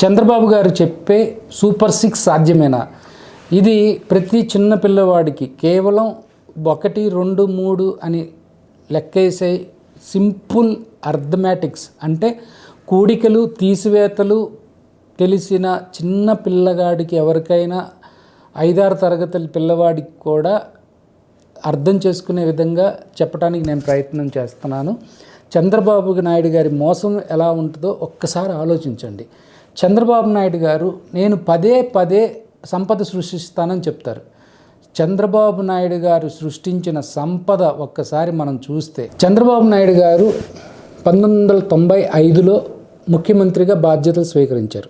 చంద్రబాబు గారు చెప్పే super six సాధ్యమేనా? ఇది ప్రతి చిన్న పిల్లవాడికి కేవలం ఒకటి రెండు మూడు అని లెక్కేసే సింపుల్ అర్థమెటిక్స్. అంటే కూడికలు తీసివేతలు తెలిసిన చిన్న పిల్లగాడికి ఎవరికైనా ఐదారు తరగతుల పిల్లవాడికి కూడా అర్థం చేసుకునే విధంగా చెప్పడానికి నేను ప్రయత్నం చేస్తున్నాను. చంద్రబాబు నాయుడు గారి మోసం ఎలా ఉంటుందో ఒక్కసారి ఆలోచించండి. చంద్రబాబు నాయుడు గారు నేను పదే పదే సంపద సృష్టిస్తానని చెప్తారు. చంద్రబాబు నాయుడు గారు సృష్టించిన సంపద ఒక్కసారి మనం చూస్తే చంద్రబాబు నాయుడు గారు పంతొమ్మిది వందల తొంభై ఐదులో ముఖ్యమంత్రిగా బాధ్యతలు స్వీకరించారు.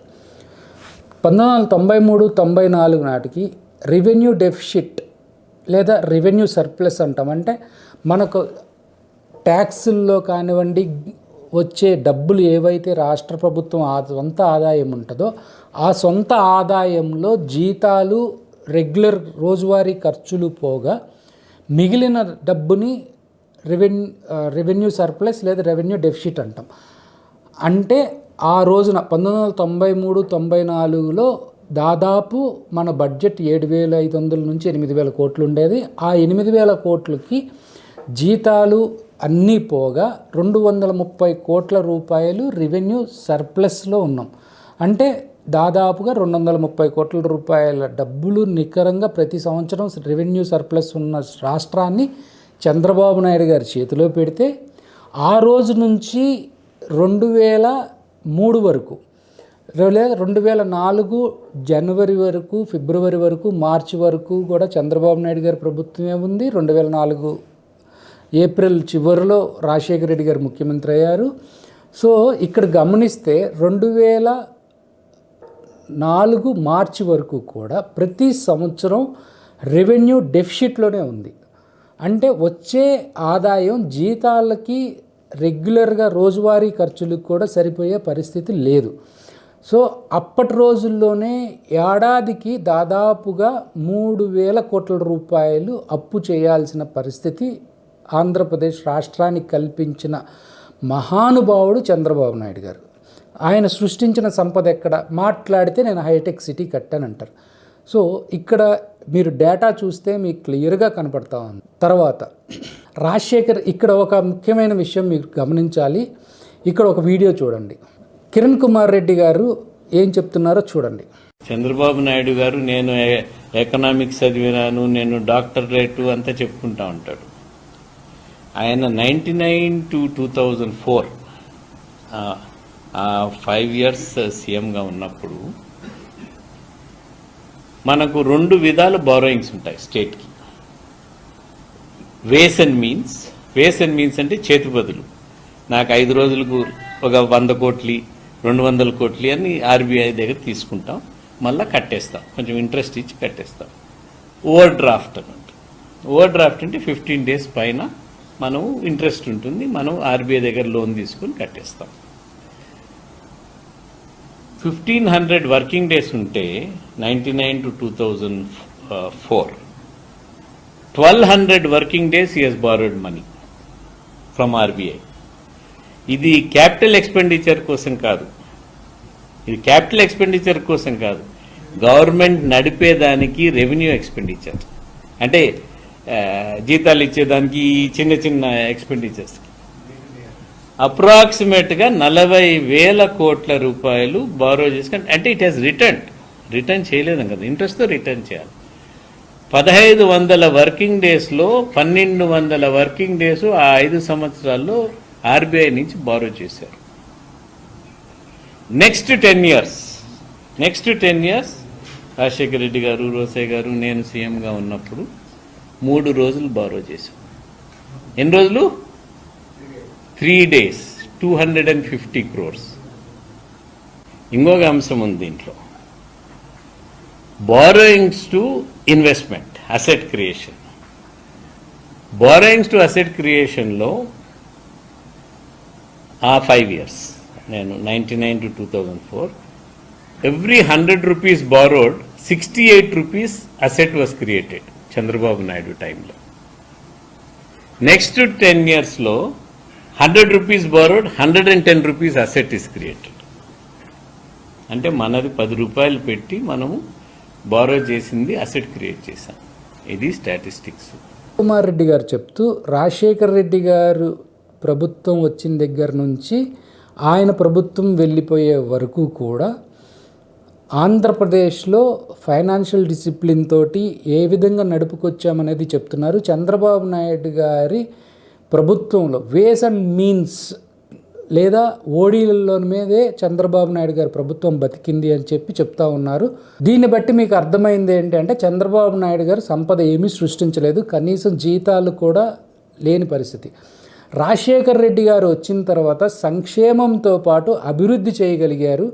పంతొమ్మిది వందల తొంభై మూడు తొంభై నాలుగు నాటికి రెవెన్యూ డెఫిషిట్ లేదా రెవెన్యూ సర్ప్లస్ అంటాం. అంటే మనకు ట్యాక్సుల్లో కానివ్వండి వచ్చే డబ్బులు ఏవైతే రాష్ట్ర ప్రభుత్వం ఆ సొంత ఆదాయం ఉంటుందో ఆ సొంత ఆదాయంలో జీతాలు రెగ్యులర్ రోజువారీ ఖర్చులు పోగా మిగిలిన డబ్బుని రెవెన్యూ రెవెన్యూ సర్ప్లస్ లేదా రెవెన్యూ డెఫిషిట్ అంటాం. అంటే ఆ రోజున పంతొమ్మిది వందల తొంభై మూడు తొంభై నాలుగులో దాదాపు మన బడ్జెట్ ఏడు వేల ఐదు వందల నుంచి ఎనిమిది వేల కోట్లు ఉండేది. ఆ ఎనిమిది వేల కోట్లకి జీతాలు అన్నీ పోగా రెండు వందల ముప్పై కోట్ల రూపాయలు రెవెన్యూ సర్ప్లస్లో ఉన్నాం. అంటే దాదాపుగా రెండు వందల ముప్పై కోట్ల రూపాయల డబ్బులు నికరంగా ప్రతి సంవత్సరం రెవెన్యూ సర్ప్లస్ ఉన్న రాష్ట్రాన్ని చంద్రబాబు నాయుడు గారి చేతిలో పెడితే ఆ రోజు నుంచి రెండు వేల మూడు వరకు లేదా రెండు వేల నాలుగు జనవరి వరకు ఫిబ్రవరి వరకు మార్చి వరకు కూడా చంద్రబాబు నాయుడు గారి ప్రభుత్వమే ఉంది. రెండు వేల నాలుగు ఏప్రిల్ చివరిలో రాజశేఖర రెడ్డి గారు ముఖ్యమంత్రి అయ్యారు. సో ఇక్కడ గమనిస్తే రెండు వేల నాలుగు మార్చి వరకు కూడా ప్రతి సంవత్సరం రెవెన్యూ డెఫిషిట్లోనే ఉంది. అంటే వచ్చే ఆదాయం జీతాలకి రెగ్యులర్గా రోజువారీ ఖర్చులకు కూడా సరిపోయే పరిస్థితి లేదు. సో అప్పటి రోజుల్లోనే ఏడాదికి దాదాపుగా మూడు వేల కోట్ల రూపాయలు అప్పు చేయాల్సిన పరిస్థితి ఆంధ్రప్రదేశ్ రాష్ట్రానికి కల్పించిన మహానుభావుడు చంద్రబాబు నాయుడు గారు. ఆయన సృష్టించిన సంపద ఎక్కడ? మాట్లాడితే నేను హైటెక్ సిటీ కట్టానంటారు. సో ఇక్కడ మీరు డేటా చూస్తే మీకు క్లియర్గా కనపడతా ఉంది. తర్వాత రాజశేఖర్ ఇక్కడ ఒక ముఖ్యమైన విషయం మీరు గమనించాలి. ఇక్కడ ఒక వీడియో చూడండి. కిరణ్ కుమార్ రెడ్డి గారు ఏం చెప్తున్నారో చూడండి. చంద్రబాబు నాయుడు గారు నేను ఎకనామిక్స్ చదివినాను నేను డాక్టరేట్ అంతా చెప్పుకుంటా ఉంటాడు. ఆయన ninety nine to two thousand four five years సీఎంగా ఉన్నప్పుడు మనకు రెండు విధాల బారోయింగ్స్ ఉంటాయి స్టేట్కి ways and means ways and means అంటే చేతి బదులు. నాకు ఐదు రోజులకు ఒక వంద కోట్లి రెండు వందల కోట్లి అని ఆర్బీఐ దగ్గర తీసుకుంటాం. మళ్ళీ కట్టేస్తాం. కొంచెం ఇంట్రెస్ట్ ఇచ్చి కట్టేస్తాం. ఓవర్ డ్రాఫ్ట్ అంటే ఓవర్ డ్రాఫ్ట్ అంటే ఫిఫ్టీన్ డేస్ పైన మనం ఇంట్రెస్ట్ ఉంటుంది మనం ఆర్బీఐ దగ్గర లోన్ తీసుకుని కట్టేస్తాం. ఫిఫ్టీన్ హండ్రెడ్ వర్కింగ్ డేస్ ఉంటే ninety nine to two thousand four twelve hundred working days he's borrowed money from RBI ఇది క్యాపిటల్ ఎక్స్పెండిచర్ కోసం కాదు. ఇది క్యాపిటల్ ఎక్స్పెండిచర్ కోసం కాదు. గవర్నమెంట్ నడిపేదానికి రెవెన్యూ ఎక్స్పెండిచర్ అంటే జీతాలు ఇచ్చేదానికి ఈ చిన్న చిన్న ఎక్స్పెండిచర్స్ అప్రాక్సిమేట్గా నలభై వేల కోట్ల రూపాయలు బారో చేసుకుని అంటే ఇట్ హాస్ రిటర్న్ రిటర్న్ చేయలేదని కదా. ఇంట్రెస్ట్తో రిటర్న్ చేయాలి. పదహైదు వందల వర్కింగ్ డేస్లో పన్నెండు వందల వర్కింగ్ డేస్ ఆ ఐదు సంవత్సరాల్లో ఆర్బీఐ నుంచి బారో చేశారు. Next ten years next ten years Rajasekhara Reddy garu Rosaiah garu నేను సీఎంగా ఉన్నప్పుడు మూడు రోజులు బారో చేశాం. ఎన్ని రోజులు? Three days two hundred and fifty crores ఇంకొక అంశం ఉంది దీంట్లో. Borrowings to investment asset creation borrowings to asset క్రియేషన్లో ఆ ఫైవ్ ఇయర్స్ నేను ninety nine to two thousand four every hundred rupees borrowed sixty eight rupees asset was created Chandrababu Naidu టైంలో. Next ten ఇయర్స్లో hundred rupees borrowed hundred and ten rupees asset is created. అంటే మనది పది రూపాయలు పెట్టి మనము borrow చేసింది asset create చేశాం. ఇది స్టాటిస్టిక్స్. కుమార్ రెడ్డి గారు చెప్తూ రాజశేఖర్ రెడ్డి గారు ప్రభుత్వం వచ్చిన దగ్గర నుంచి ఆయన ప్రభుత్వం వెళ్ళిపోయే వరకు కూడా ఆంధ్రప్రదేశ్లో ఫైనాన్షియల్ డిసిప్లిన్ తోటి ఏ విధంగా నడుపుకొచ్చామనేది చెప్తున్నారు. చంద్రబాబు నాయుడు గారి ప్రభుత్వంలో వేస్ అండ్ మీన్స్ లేదా ఓడీలలో మీదే చంద్రబాబు నాయుడు గారి ప్రభుత్వం బతికింది అని చెప్పి చెప్తా ఉన్నారు. దీన్ని బట్టి మీకు అర్థమైంది ఏంటంటే చంద్రబాబు నాయుడు గారు సంపద ఏమీ సృష్టించలేదు. కనీసం జీతాలు కూడా లేని పరిస్థితి. రాజశేఖర్ రెడ్డి గారు వచ్చిన తర్వాత సంక్షేమంతో పాటు అభివృద్ధి చేయగలిగారు.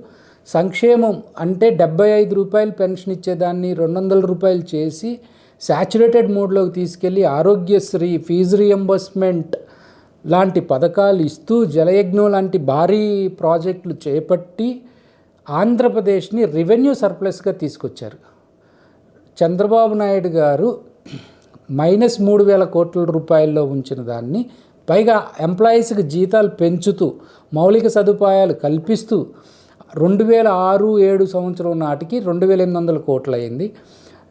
సంక్షేమం అంటే డెబ్బై ఐదు రూపాయలు పెన్షన్ ఇచ్చేదాన్ని రెండు వందల రూపాయలు చేసి శాచురేటెడ్ మోడ్లోకి తీసుకెళ్ళి ఆరోగ్యశ్రీ ఫీజు రియంబర్స్మెంట్ లాంటి పథకాలు ఇస్తూ జలయజ్ఞం లాంటి భారీ ప్రాజెక్టులు చేపట్టి ఆంధ్రప్రదేశ్ని రెవెన్యూ సర్ప్లస్గా తీసుకొచ్చారు. చంద్రబాబు నాయుడు గారు మైనస్ మూడు వేల కోట్ల రూపాయల్లో ఉంచిన దాన్ని పైగా ఎంప్లాయీస్కి జీతాలు పెంచుతూ మౌలిక సదుపాయాలు కల్పిస్తూ రెండు వేల ఆరు ఏడు సంవత్సరం నాటికి రెండు వేల ఎనిమిది వందల కోట్లు అయింది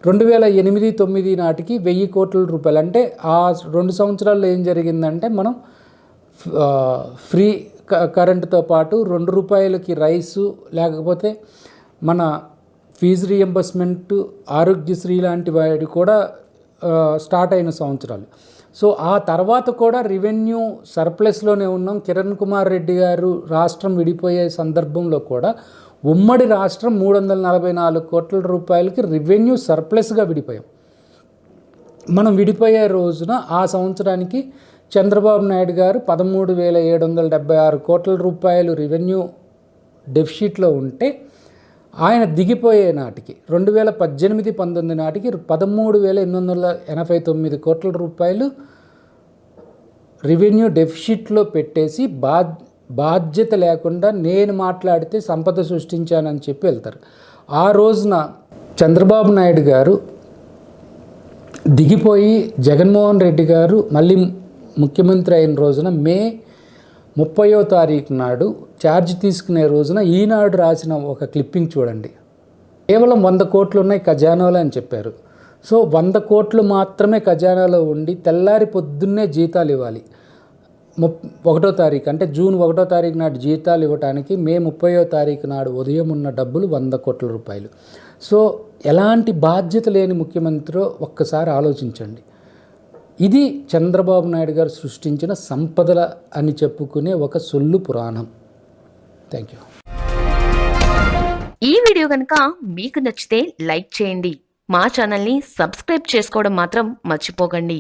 రెండు వేల ఎనిమిది తొమ్మిది నాటికి వెయ్యి కోట్ల రూపాయలు. అంటే ఆ రెండు సంవత్సరాల్లో ఏం జరిగిందంటే మనం ఫ్రీ క- కరెంటుతో పాటు రెండు రూపాయలకి రైసు లేకపోతే మన ఫీజు రియంబర్స్మెంట్ ఆరోగ్యశ్రీ లాంటి వాటి కూడా స్టార్ట్ అయిన సంవత్సరాలు. సో ఆ తర్వాత కూడా రెవెన్యూ సర్ప్లస్లోనే ఉన్నాం. కిరణ్ కుమార్ రెడ్డి గారు రాష్ట్రం విడిపోయే సందర్భంలో కూడా ఉమ్మడి రాష్ట్రం మూడు వందల నలభై నాలుగు కోట్ల రూపాయలకి రెవెన్యూ సర్ప్లస్గా విడిపోయాం. మనం విడిపోయే రోజున ఆ సంవత్సరానికి చంద్రబాబు నాయుడు గారు పదమూడు వేల ఏడు వందల డెబ్బై ఆరు కోట్ల రూపాయలు రెవెన్యూ డెఫిషిట్లో ఉంటే ఆయన దిగిపోయే నాటికి రెండు వేల పద్దెనిమిది పంతొమ్మిది నాటికి పదమూడు వేల ఎనిమిది వందల ఎనభై తొమ్మిది కోట్ల రూపాయలు రెవెన్యూ డెఫిషిట్లో పెట్టేసి బా బాధ్యత లేకుండా నేను మాట్లాడితే సంపద సృష్టించానని చెప్పి వెళ్తారు. ఆ రోజున చంద్రబాబు నాయుడు గారు దిగిపోయి జగన్మోహన్ రెడ్డి గారు మళ్ళీ ముఖ్యమంత్రి అయిన రోజున మే ముప్పయో తారీఖు నాడు ఛార్జ్ తీసుకునే రోజున ఈనాడు రాసిన ఒక క్లిప్పింగ్ చూడండి. కేవలం వంద కోట్లు ఉన్నాయి ఖజానాలో అని చెప్పారు. సో వంద కోట్లు మాత్రమే ఖజానాలో ఉండి తెల్లారి పొద్దున్నే జీతాలు ఇవ్వాలి. ముప్ ఒకటో తారీఖు అంటే జూన్ ఒకటో తారీఖు నాడు జీతాలు ఇవ్వడానికి మే ముప్పయో తారీఖు నాడు ఉదయం ఉన్న డబ్బులు వంద కోట్ల రూపాయలు. సో ఎలాంటి బాధ్యత లేని ముఖ్యమంత్రిలో ఒక్కసారి ఆలోచించండి. ఇది చంద్రబాబు నాయుడు గారు సృష్టించిన సంపదల అని చెప్పుకునే ఒక సొల్లు పురాణం. థ్యాంక్ యూ ఈ వీడియో కనుక మీకు నచ్చితే లైక్ చేయండి. మా ఛానల్ని సబ్స్క్రైబ్ చేసుకోవడం మాత్రం మర్చిపోకండి.